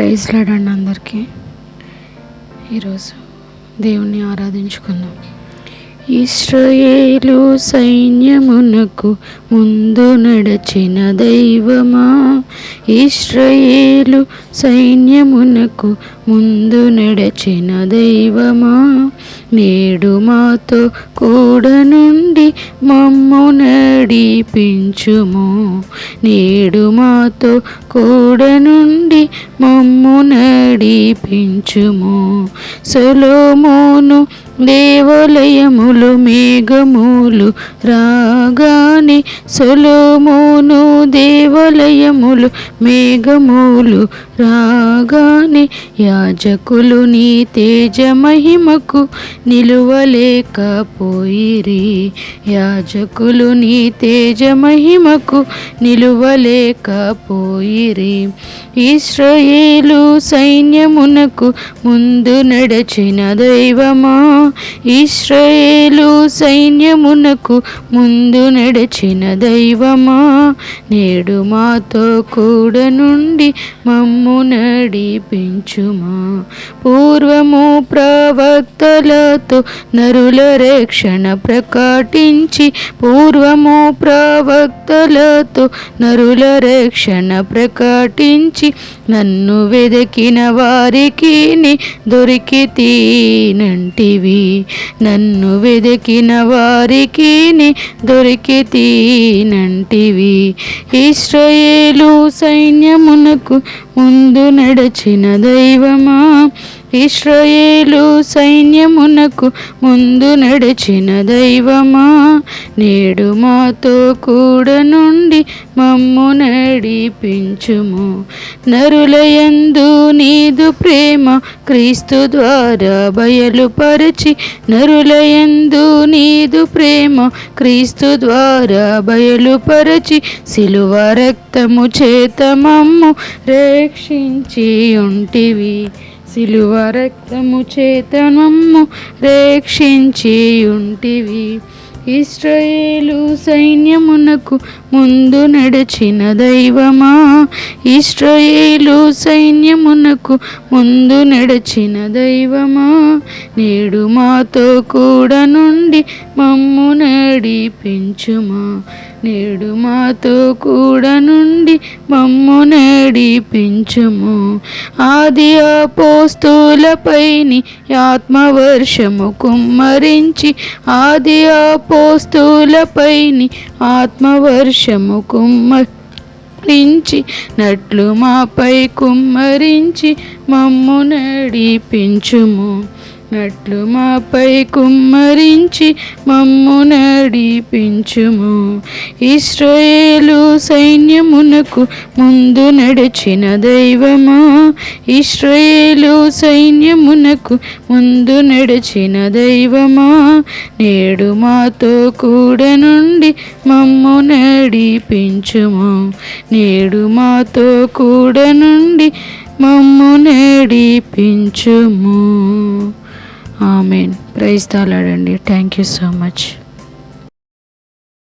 Praise లాడండి అందరికీ. ఈరోజు దేవుణ్ణి ఆరాధించుకుందాం. ఇస్రయేలు సైన్యమునకు ముందు నడచిన దైవమా? ఇస్రయేలు సైన్యమునకు ముందు నడచిన దైవమా? నేడు మాతో కూడా నుండి మమ్ము నడిపించుము. నేడు మాతో కూడా నుండి మమ్ము నడిపించుము. సొలోమోను దేవాలయములు మేఘములు రాగానే సొలోమోను దేవాలయములు మేఘములు రాగానే యాజకులు నీ తేజ మహిమకు నిలువలేకపోయిరి. యాజకులు నీ తేజ మహిమకు నిలువలేకపోయిరి. ఇస్రయేలు సైన్యమునకు ముందు నడచిన దైవమా? ఇస్రయేలు సైన్యమునకు ముందు నడిచిన దైవమా? నేడు మాతో కూడా నుండి మమ్ము నడిపించుమా. పూర్వము ప్రవక్తలతో నరుల రక్షణ ప్రకటించి పూర్వము ప్రవక్తలతో నరుల రక్షణ ప్రకటించి నన్ను వెదకిన వారికి దొరికి తీనంటివి. నన్ను వెదకిన వారికి దొరికి తీనంటివి. ఇస్రాయేలు సైన్యమునకు ముందు నడచిన దైవమా? ఇస్రాయేలు సైన్యమునకు ముందు నడిచిన దైవమా? నేడు మాతో కూడా నుండి మమ్ము నడిపించుము. నరులయందు నీదు ప్రేమ క్రీస్తు ద్వారా బయలుపరచి నరులయందు నీదు ప్రేమ క్రీస్తు ద్వారా బయలుపరచి సిలువ రక్తము చేత మమ్ము రక్షించి ఉంటివి సిలువ రక్తము చేతనమ్ము రేక్షించి ఉంటివి ఇస్రాయేలు సైన్యమునకు ముందు నడిచిన దైవమా? ఇస్రాయేలు సైన్యమునకు ముందు నడిచిన దైవమా? నేడు మాతో కూడా నుండి మమ్ము నడిపించుమా? నేడు మాతో కూడా నుండి మమ్ము నడిపించము. ఆది ఆపోస్తులపైని ఆత్మవర్షము కుమ్మరించి ఆది ఆపోస్తులపైని ఆత్మవర్షము కుమ్మరించి నట్లు మాపై కుమ్మరించి మమ్ము నడిపించుము. నట్లు మాపై కుమ్మరించి మమ్ము నడిపించుము. ఇస్రాయేలు సైన్యమునకు ముందు నడిచిన దైవమా? ఇస్రాయేలు సైన్యమునకు ముందు నడిచిన దైవమా? నేడు మాతో కూడా నుండి మమ్ము నడిపించుము. నేడు మాతో కూడా నుండి మమ్ము నడిపించుము. ఆమెన్ ప్రైజ్ తాలాడండి థ్యాంక్ యూ సో మచ్